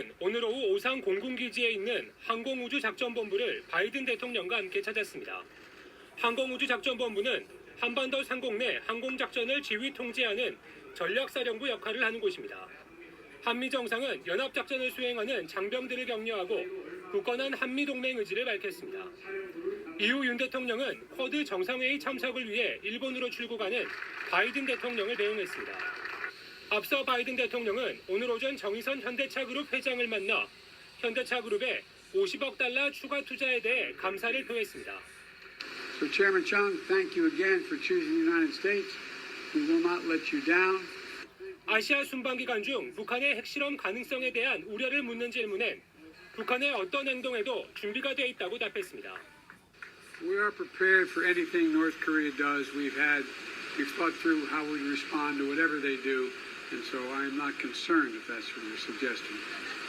대통령은 오늘 오후 오상 공군기지에 있는 항공우주작전본부를 바이든 대통령과 함께 찾았습니다. 항공우주작전본부는 한반도 상공 내 항공작전을 지휘 통제하는 전략사령부 역할을 하는 곳입니다. 한미 정상은 연합작전을 수행하는 장병들을 격려하고 굳건한 한미동맹 의지를 밝혔습니다. 이후 윤 대통령은 쿼드 정상회의 참석을 위해 일본으로 출국하는 바이든 대통령을 배웅했습니다. 앞서 바이든 대통령은 오늘 오전 정의선 현대차그룹 회장을 만나 현대차그룹의 50억 달러 추가 투자에 대해 감사를 표했습니다. So, Chairman Chung, thank you again for choosing the United States. We will not let you down. 아시아 순방 기간 중 북한의 핵실험 가능성에 대한 우려를 묻는 질문엔 북한의 어떤 행동에도 준비가 돼 있다고 답했습니다. We are prepared for anything North Korea does. We've had, we've thought through how we respond to whatever they do, and so I am not concerned if that's what you're suggesting.